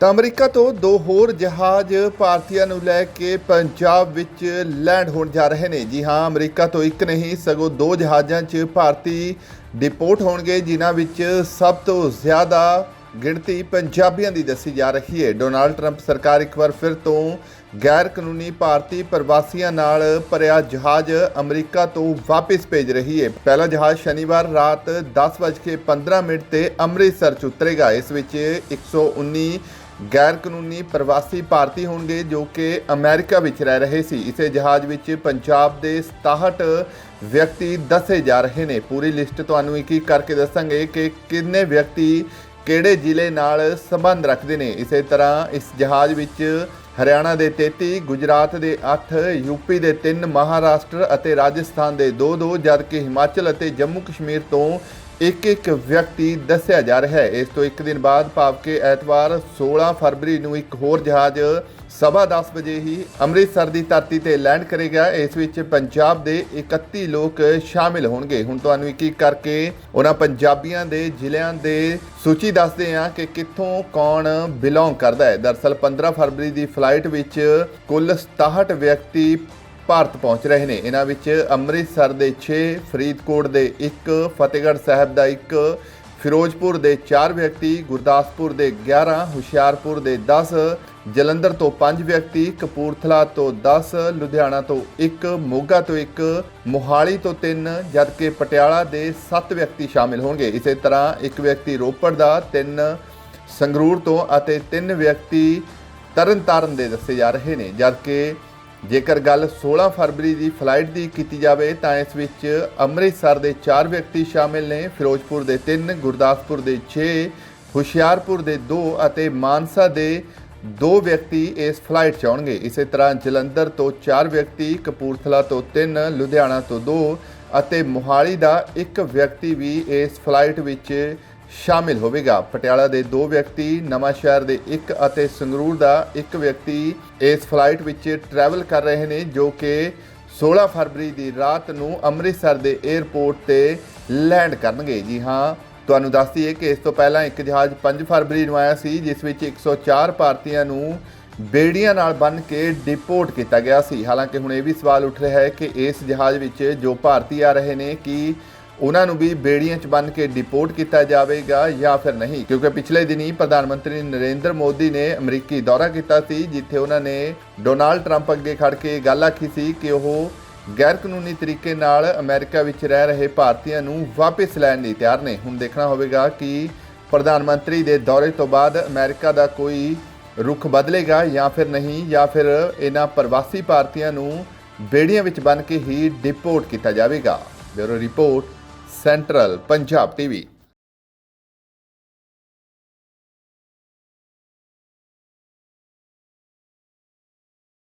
ਤਾਂ ਅਮਰੀਕਾ ਤੋਂ ਦੋ ਹੋਰ ਜਹਾਜ਼ ਭਾਰਤੀਆਂ ਨੂੰ ਲੈ ਕੇ ਪੰਜਾਬ ਵਿੱਚ ਲੈਂਡ ਹੋਣ ਜਾ ਰਹੇ ਨੇ। ਜੀ ਹਾਂ, ਅਮਰੀਕਾ ਤੋਂ ਇੱਕ ਨਹੀਂ, ਸਗੋਂ ਦੋ ਜਹਾਜ਼ਾਂ 'ਚ ਭਾਰਤੀ ਡਿਪੋਰਟ ਹੋਣਗੇ, ਜਿਨ੍ਹਾਂ ਵਿੱਚ ਸਭ ਤੋਂ ਜ਼ਿਆਦਾ ਗਿਣਤੀ ਪੰਜਾਬੀਆਂ ਦੀ ਦੱਸੀ ਜਾ ਰਹੀ ਹੈ ਡੋਨਾਲਡ ਟਰੰਪ ਸਰਕਾਰ ਇੱਕ ਵਾਰ ਫਿਰ ਤੋਂ ਗੈਰ ਕਾਨੂੰਨੀ ਭਾਰਤੀ ਪ੍ਰਵਾਸੀਆਂ ਨਾਲ ਭਰਿਆ ਜਹਾਜ਼ ਅਮਰੀਕਾ ਤੋਂ ਵਾਪਸ ਭੇਜ ਰਹੀ ਹੈ ਪਹਿਲਾ ਜਹਾਜ਼ ਸ਼ਨੀਵਾਰ ਰਾਤ 10:15 ਮਿੰਟ ਤੇ ਅੰਮ੍ਰਿਤਸਰ 'ਚ ਉਤਰੇਗਾ। ਇਸ ਵਿੱਚ 119 ਗੈਰ ਕਾਨੂੰਨੀ ਪ੍ਰਵਾਸੀ ਭਾਰਤੀ ਹੋਣਗੇ ਜੋ ਕਿ ਅਮਰੀਕਾ ਵਿੱਚ ਰਹਿ ਰਹੇ ਸੀ। ਇਸੇ ਜਹਾਜ਼ ਵਿੱਚ ਪੰਜਾਬ ਦੇ 67 ਵਿਅਕਤੀ ਦੱਸੇ ਜਾ ਰਹੇ ਨੇ। ਪੂਰੀ ਲਿਸਟ ਤੁਹਾਨੂੰ ਇੱਕ ਇੱਕ ਕਰਕੇ ਦੱਸਾਂਗੇ ਕਿ ਕਿੰਨੇ ਵਿਅਕਤੀ ਕਿਹੜੇ ਜ਼ਿਲ੍ਹੇ ਨਾਲ ਸੰਬੰਧ ਰੱਖਦੇ ਨੇ। ਇਸੇ ਤਰ੍ਹਾਂ ਇਸ ਜਹਾਜ਼ ਵਿੱਚ ਹਰਿਆਣਾ ਦੇ 33 ਗੁਜਰਾਤ ਦੇ 8 ਯੂਪੀ ਦੇ 3 ਮਹਾਰਾਸ਼ਟਰ ਅਤੇ ਰਾਜਸਥਾਨ ਦੇ 2-2 ਜਦਕਿ ਹਿਮਾਚਲ ਅਤੇ ਜੰਮੂ ਕਸ਼ਮੀਰ ਤੋਂ ਇੱਕ ਇੱਕ ਵਿਅਕਤੀ ਦੱਸਿਆ ਜਾ ਰਿਹਾ ਹੈ। ਇਸ ਤੋਂ ਇੱਕ ਦਿਨ ਬਾਅਦ ਭਾਵ ਕਿ ਐਤਵਾਰ 16 ਫਰਵਰੀ ਨੂੰ ਇੱਕ ਹੋਰ ਜਹਾਜ਼ ਸਵਾ 10 ਵਜੇ ਹੀ ਅੰਮ੍ਰਿਤਸਰ ਦੀ ਧਰਤੀ ਤੇ ਲੈਂਡ ਕਰੇਗਾ। ਇਸ ਵਿੱਚ ਪੰਜਾਬ ਦੇ 31 ਲੋਕ ਸ਼ਾਮਿਲ ਹੋਣਗੇ। ਹੁਣ ਤੁਹਾਨੂੰ ਇੱਕ ਇੱਕ ਕਰਕੇ ਉਹਨਾਂ ਪੰਜਾਬੀਆਂ ਦੇ ਜ਼ਿਲ੍ਹਿਆਂ ਦੇ ਸੂਚੀ ਦੱਸਦੇ ਹਾਂ ਕਿ ਕਿੱਥੋਂ ਕੌਣ ਬਿਲੋਂਗ ਕਰਦਾ ਹੈ। ਦਰਸਲ 15 ਫਰਵਰੀ ਦੀ ਫਲਾਈਟ ਵਿੱਚ ਕੁੱਲ 67 ਵਿਅਕਤੀ ਭਾਰਤ ਪਹੁੰਚ ਰਹੇ ਨੇ। ਇਹਨਾਂ ਵਿੱਚ ਅੰਮ੍ਰਿਤਸਰ ਦੇ 6 ਫਰੀਦਕੋਟ ਦੇ 1 ਫਤਿਹਗੜ੍ਹ ਸਾਹਿਬ ਦਾ 1 ਫਿਰੋਜ਼ਪੁਰ ਦੇ 4 ਵਿਅਕਤੀ, ਗੁਰਦਾਸਪੁਰ ਦੇ 11 ਹੁਸ਼ਿਆਰਪੁਰ ਦੇ 10 ਜਲੰਧਰ ਤੋਂ 5 ਵਿਅਕਤੀ, ਕਪੂਰਥਲਾ ਤੋਂ 10 ਲੁਧਿਆਣਾ ਤੋਂ 1 ਮੋਗਾ ਤੋਂ 1 ਮੋਹਾਲੀ ਤੋਂ 3 ਜਦਕਿ ਪਟਿਆਲਾ ਦੇ 7 ਵਿਅਕਤੀ ਸ਼ਾਮਿਲ ਹੋਣਗੇ। ਇਸੇ ਤਰ੍ਹਾਂ ਇੱਕ ਵਿਅਕਤੀ ਰੋਪੜ ਦਾ 3 ਸੰਗਰੂਰ ਤੋਂ ਅਤੇ 3 ਵਿਅਕਤੀ ਤਰਨਤਾਰਨ ਦੇ ਦੱਸੇ ਜਾ ਰਹੇ ਨੇ। ਜਦਕਿ ਜੇਕਰ ਗੱਲ 16 ਫਰਵਰੀ ਦੀ ਫਲਾਈਟ ਦੀ ਕੀਤੀ ਜਾਵੇ, ਤਾਂ ਇਸ ਵਿੱਚ ਅੰਮ੍ਰਿਤਸਰ ਦੇ 4 ਵਿਅਕਤੀ ਸ਼ਾਮਿਲ ਨੇ, ਫਿਰੋਜ਼ਪੁਰ ਦੇ 3 ਗੁਰਦਾਸਪੁਰ ਦੇ 6 ਹੁਸ਼ਿਆਰਪੁਰ ਦੇ 2 ਅਤੇ ਮਾਨਸਾ ਦੇ 2 ਵਿਅਕਤੀ ਇਸ ਫਲਾਈਟ 'ਚ ਆਉਣਗੇ। ਇਸੇ ਤਰ੍ਹਾਂ ਜਲੰਧਰ ਤੋਂ 4 ਵਿਅਕਤੀ, ਕਪੂਰਥਲਾ ਤੋਂ 3 ਲੁਧਿਆਣਾ ਤੋਂ 2 ਅਤੇ ਮੋਹਾਲੀ ਦਾ ਇੱਕ ਵਿਅਕਤੀ ਵੀ ਇਸ ਫਲਾਈਟ ਵਿੱਚ ਸ਼ਾਮਿਲ ਹੋਵੇਗਾ। ਪਟਿਆਲਾ ਦੇ ਦੋ ਵਿਅਕਤੀ, ਨਵਾਂ ਸ਼ਹਿਰ ਦੇ ਇੱਕ ਅਤੇ ਸੰਗਰੂਰ ਦਾ ਇੱਕ ਵਿਅਕਤੀ ਇਸ ਫਲਾਈਟ ਵਿੱਚ ਟਰੈਵਲ ਕਰ ਰਹੇ ਨੇ, ਜੋ ਕਿ 16 ਫਰਵਰੀ ਦੀ ਰਾਤ ਨੂੰ ਅੰਮ੍ਰਿਤਸਰ ਦੇ 에ਅਰਪੋਰਟ ਤੇ ਲੈਂਡ ਕਰਨਗੇ। ਜੀ ਹਾਂ, ਤੁਹਾਨੂੰ ਦੱਸ ਦਈਏ ਕਿ ਇਸ ਤੋਂ ਪਹਿਲਾਂ ਇੱਕ ਜਹਾਜ਼ 5 ਫਰਵਰੀ ਨੂੰ ਆਇਆ ਸੀ, ਜਿਸ ਵਿੱਚ 104 ਭਾਰਤੀਆਂ ਨੂੰ ਬੇੜੀਆਂ ਨਾਲ ਬੰਨ੍ਹ ਕੇ ਡਿਪੋਰਟ ਕੀਤਾ ਗਿਆ ਸੀ। ਹਾਲਾਂਕਿ ਹੁਣ ਇਹ ਵੀ ਸਵਾਲ ਉੱਠ ਰਿਹਾ ਹੈ ਕਿ ਇਸ ਜਹਾਜ਼ ਵਿੱਚ ਜੋ ਭਾਰਤੀ ਆ ਰਹੇ ਨੇ, ਕਿ ਉਹਨਾਂ ਨੂੰ ਵੀ ਬੇੜੀਆਂ 'ਚ ਬੰਨ੍ਹ ਕੇ ਡਿਪੋਰਟ ਕੀਤਾ ਜਾਵੇਗਾ ਜਾਂ ਫਿਰ ਨਹੀਂ? ਕਿਉਂਕਿ ਪਿਛਲੇ ਦਿਨੀ ਪ੍ਰਧਾਨ ਮੰਤਰੀ ਨਰਿੰਦਰ ਮੋਦੀ ਨੇ ਅਮਰੀਕੀ ਦੌਰਾ ਕੀਤਾ ਸੀ, ਜਿੱਥੇ ਉਹਨਾਂ ਨੇ ਡੋਨਾਲਡ ਟਰੰਪ ਅੱਗੇ ਖੜ ਕੇ ਗੱਲ ਆਖੀ ਸੀ ਕਿ ਉਹ ਗੈਰ ਕਾਨੂੰਨੀ ਤਰੀਕੇ ਨਾਲ ਅਮਰੀਕਾ ਵਿੱਚ ਰਹਿ ਰਹੇ ਭਾਰਤੀਆਂ ਨੂੰ ਵਾਪਸ ਲੈਣ ਲਈ ਤਿਆਰ ਨੇ। ਹੁਣ ਦੇਖਣਾ ਹੋਵੇਗਾ ਕਿ ਪ੍ਰਧਾਨ ਮੰਤਰੀ ਦੇ ਦੌਰੇ ਤੋਂ ਬਾਅਦ ਅਮਰੀਕਾ ਦਾ ਕੋਈ ਰੁਖ ਬਦਲੇਗਾ ਜਾਂ ਫਿਰ ਨਹੀਂ, ਜਾਂ ਫਿਰ ਇਹਨਾਂ ਪ੍ਰਵਾਸੀ ਭਾਰਤੀਆਂ ਨੂੰ ਬੇੜੀਆਂ ਵਿੱਚ ਬੰਨ੍ਹ ਕੇ ਹੀ ਡਿਪੋਰਟ ਕੀਤਾ ਜਾਵੇਗਾ। Bureau report central Punjab TV